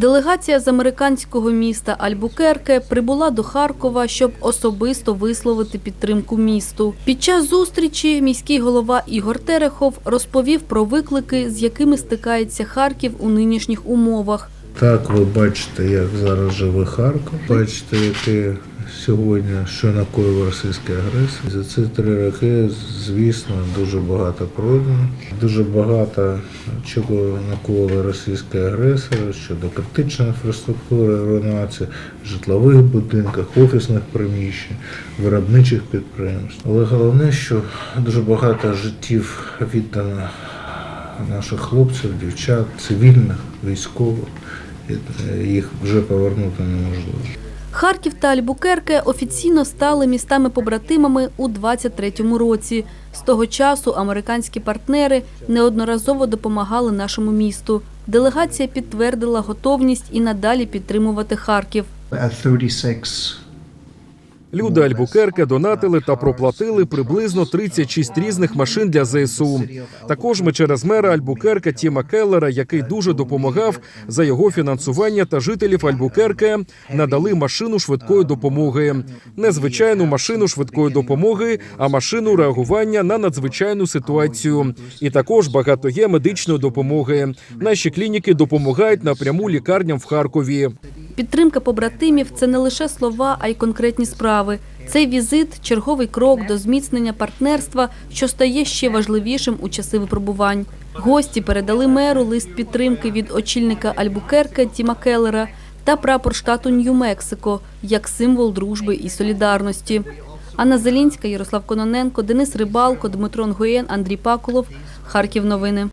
Делегація з американського міста Альбукерке прибула до Харкова, щоб особисто висловити підтримку місту. Під час зустрічі міський голова Ігор Терехов розповів про виклики, з якими стикається Харків у нинішніх умовах. Так, ви бачите, як зараз живе Харків. Бачите, яке сьогодні, що накоїв російський агресор. За ці три роки, звісно, дуже багато пройдено. Дуже багато чого накоїли російські агресори щодо критичної інфраструктури, руйнації житлових будинків, офісних приміщень, виробничих підприємств. Але головне, що дуже багато життів віддано наших хлопців, дівчат, цивільних, військових. Е, Їх вже повернути неможливо. Харків та Альбукерке офіційно стали містами-побратимами у 23-му році. З того часу американські партнери неодноразово допомагали нашому місту. Делегація підтвердила готовність і надалі підтримувати Харків. at 36 Люди Альбукерке донатили та проплатили приблизно 36 різних машин для ЗСУ. Також ми через мера Альбукерке Тіма Келлера, який дуже допомагав за його фінансування та жителів Альбукерке, надали машину швидкої допомоги. Не звичайну машину швидкої допомоги, а машину реагування на надзвичайну ситуацію. І також багато є медичної допомоги. Наші клініки допомагають напряму лікарням в Харкові. Підтримка побратимів це не лише слова, а й конкретні справи. Цей візит черговий крок до зміцнення партнерства, що стає ще важливішим у часи випробувань. Гості передали меру лист підтримки від очільника Альбукерке Тіма Келлера та прапор штату Нью-Мексико як символ дружби і солідарності. Анна Зелінська, Ярослав Кононенко, Денис Рибалко, Дмитро Нгоєн, Андрій Пакулов. Харків новини.